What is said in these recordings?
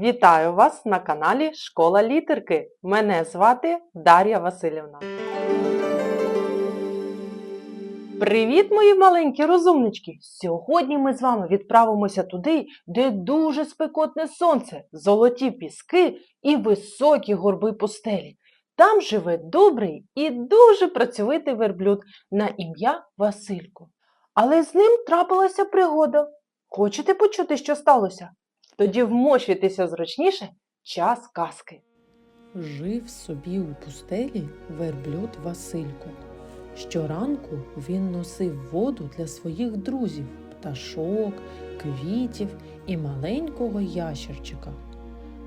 Вітаю вас на каналі Школа літерки. Мене звати Дар'я Васильівна. Привіт, мої маленькі розумнички! Сьогодні ми з вами відправимося туди, де дуже спекотне сонце, золоті піски і високі горби пустелі. Там живе добрий і дуже працьовитий верблюд на ім'я Василько. Але з ним трапилася пригода. Хочете почути, що сталося? Тоді вмощуйтеся зручніше час казки. Жив собі у пустелі верблюд Василько. Щоранку він носив воду для своїх друзів, пташок, квітів і маленького ящерчика.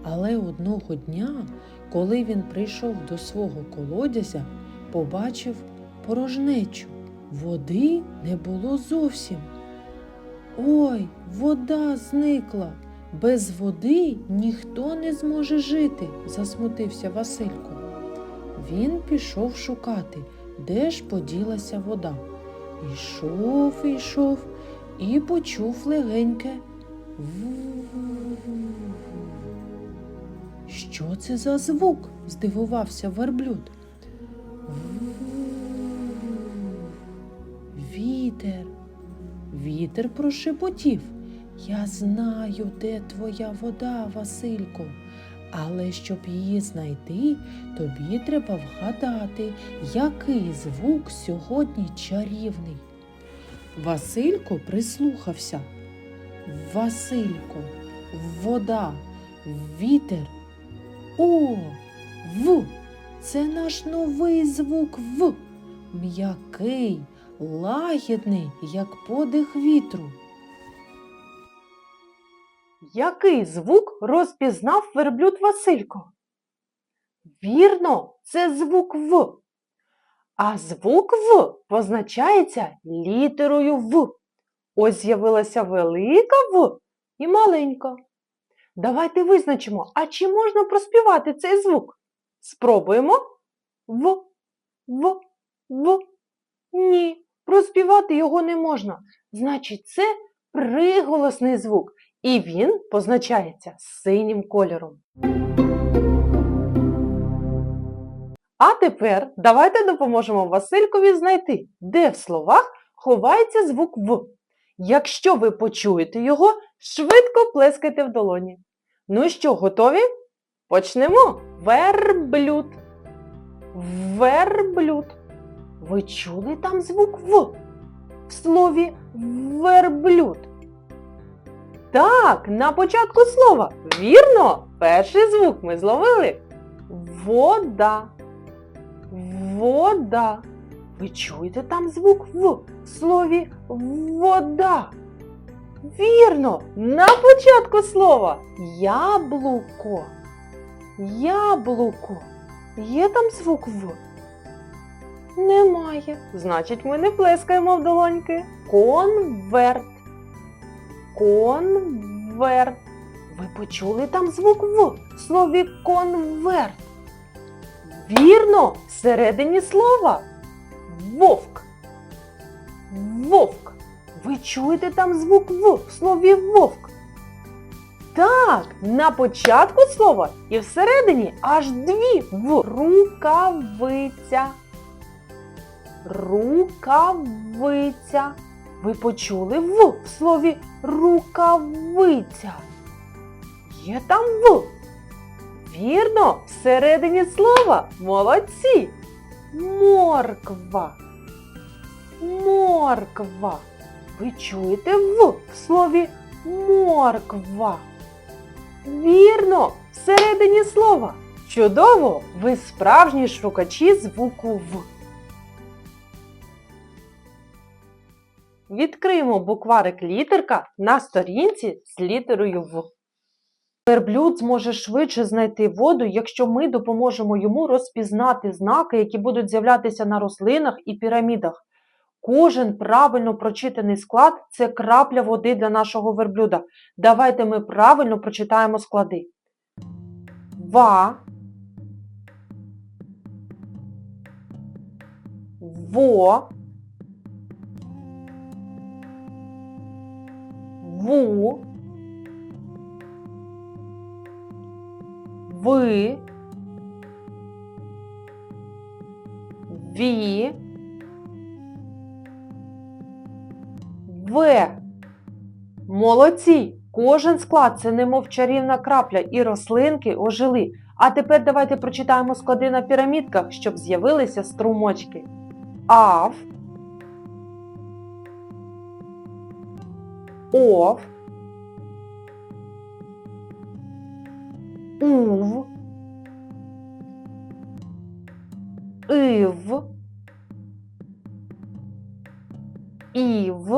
Але одного дня, коли він прийшов до свого колодязя, побачив порожнечу. Води не було зовсім. Ой, вода зникла. Без води ніхто не зможе жити, засмутився Василько. Він пішов шукати, де ж поділася вода. Ішов, ішов і почув легеньке. Що це за звук? здивувався верблюд. Вітер. Вітер прошепотів. Я знаю, де твоя вода, Василько. Але щоб її знайти, тобі треба вгадати, який звук сьогодні чарівний. Василько прислухався. Василько, вода, вітер. О, В. Це наш новий звук В. М'який, лагідний, як подих вітру. Який звук розпізнав верблюд Василько? Вірно, це звук В. А звук В позначається літерою В. Ось з'явилася велика В і маленька. Давайте визначимо, а чи можна проспівати цей звук? Спробуємо. В, В, В. Ні, проспівати його не можна. Значить, це приголосний звук. І він позначається синім кольором. А тепер давайте допоможемо Василькові знайти, де в словах ховається звук В. Якщо ви почуєте його, швидко плескайте в долоні. Ну що, готові? Почнемо. Верблюд. Верблюд. Ви чули там звук В? В слові верблюд. Так, на початку слова. Вірно, перший звук ми зловили. Вода. Вода. Ви чуєте там звук В слові вода. Вірно, на початку слова яблуко. Яблуко. Є там звук В? Немає. Значить, ми не плескаємо в долоньки. Конверт. Конверт. Ви почули там звук В слові конверт. Вірно, всередині слова. Вовк. Вовк. Ви чуєте там звук В в слові вовк? Так, на початку слова і всередині аж дві В. Рукавиця. Рукавиця. Ви почули В в слові рукавиця. Є там В. Вірно, всередині слова молодці. Морква. Морква. Ви чуєте В в слові морква. Вірно, всередині слова. Чудово! Ви справжні шукачі звуку В. Відкриємо букварик літерка на сторінці з літерою В. Верблюд зможе швидше знайти воду, якщо ми допоможемо йому розпізнати знаки, які будуть з'являтися на рослинах і пірамідах. Кожен правильно прочитаний склад це крапля води для нашого верблюда. Давайте ми правильно прочитаємо склади. Ва. Во. Ву. ви, ві, ве. Молодці! Кожен склад це немов чарівна крапля, і рослинки ожили. А тепер давайте прочитаємо склади на пірамідках, щоб з'явилися струмочки. Ав, ов, ув, ив, ів,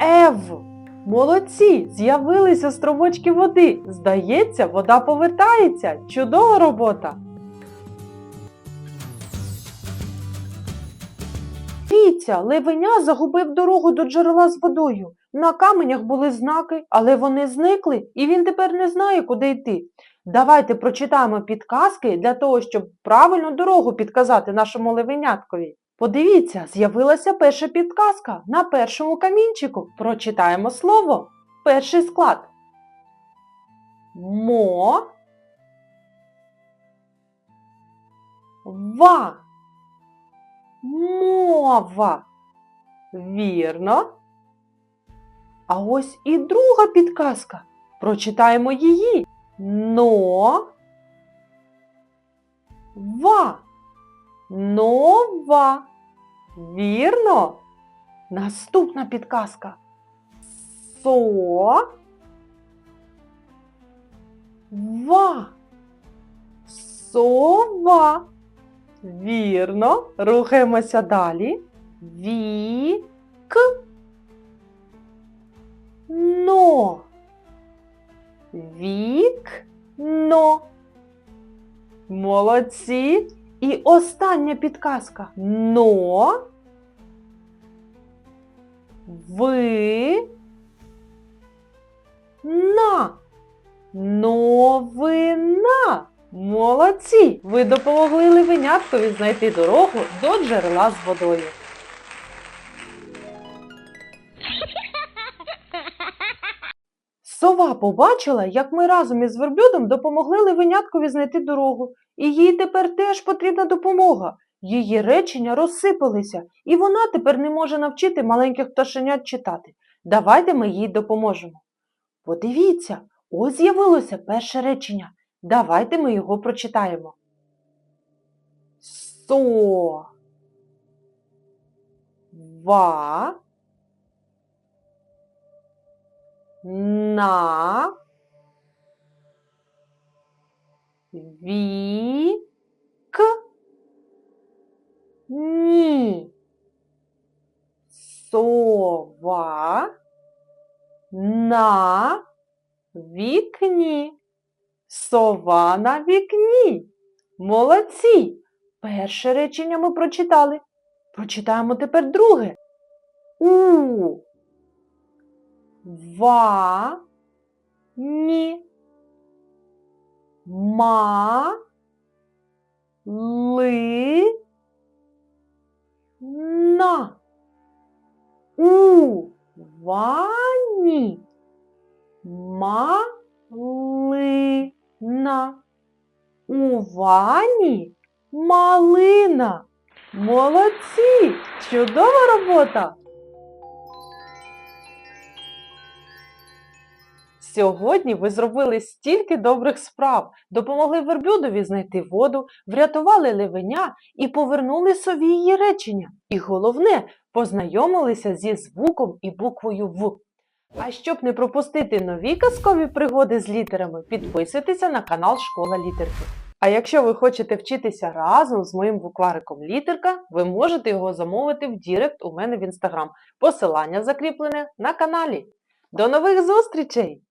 ев. Молодці! З'явилися струмочки води. Здається, вода повертається. Чудова робота! Дивіться, левеня загубив дорогу до джерела з водою. На каменях були знаки, але вони зникли, і він тепер не знає, куди йти. Давайте прочитаємо підказки для того, щоб правильно дорогу підказати нашому левеняткові. Подивіться, з'явилася перша підказка на першому камінчику. Прочитаємо слово. Перший склад. Мо. Ва. Мова. Вірно. А ось і друга підказка. Прочитаємо її. Но. Ва. Нова. Вірно. Наступна підказка. Со. Ва. Сова. Вірно. Рухаємося далі. Вік. Но. Вікно. Молодці. І остання підказка. Но. Ви. На. Новина. Молодці! Ви допомогли левеняткові знайти дорогу до джерела з водою. Сова побачила, як ми разом із верблюдом допомогли левеняткові знайти дорогу, і їй тепер теж потрібна допомога. Її речення розсипалися, і вона тепер не може навчити маленьких пташенят читати. Давайте ми їй допоможемо. Подивіться, ось з'явилося перше речення. Давайте ми його прочитаємо. Со. Ва. На. Вік. Ні. Сова. На вікні. Сова на вікні. Молодці! Перше речення ми прочитали. Прочитаємо тепер друге. У. Ва. Ні. Ма. Ли. На. У. Вані. Малина. У вані малина. Молодці! Чудова робота! Сьогодні ви зробили стільки добрих справ, допомогли верблюдові знайти воду, врятували левеня і повернули сові її речення. І головне, познайомилися зі звуком і буквою В. А щоб не пропустити нові казкові пригоди з літерами, підписуйтеся на канал Школа Літерки. А якщо ви хочете вчитися разом з моїм буквариком літерка, ви можете його замовити в Дірект у мене в інстаграм. Посилання закріплене на каналі. До нових зустрічей!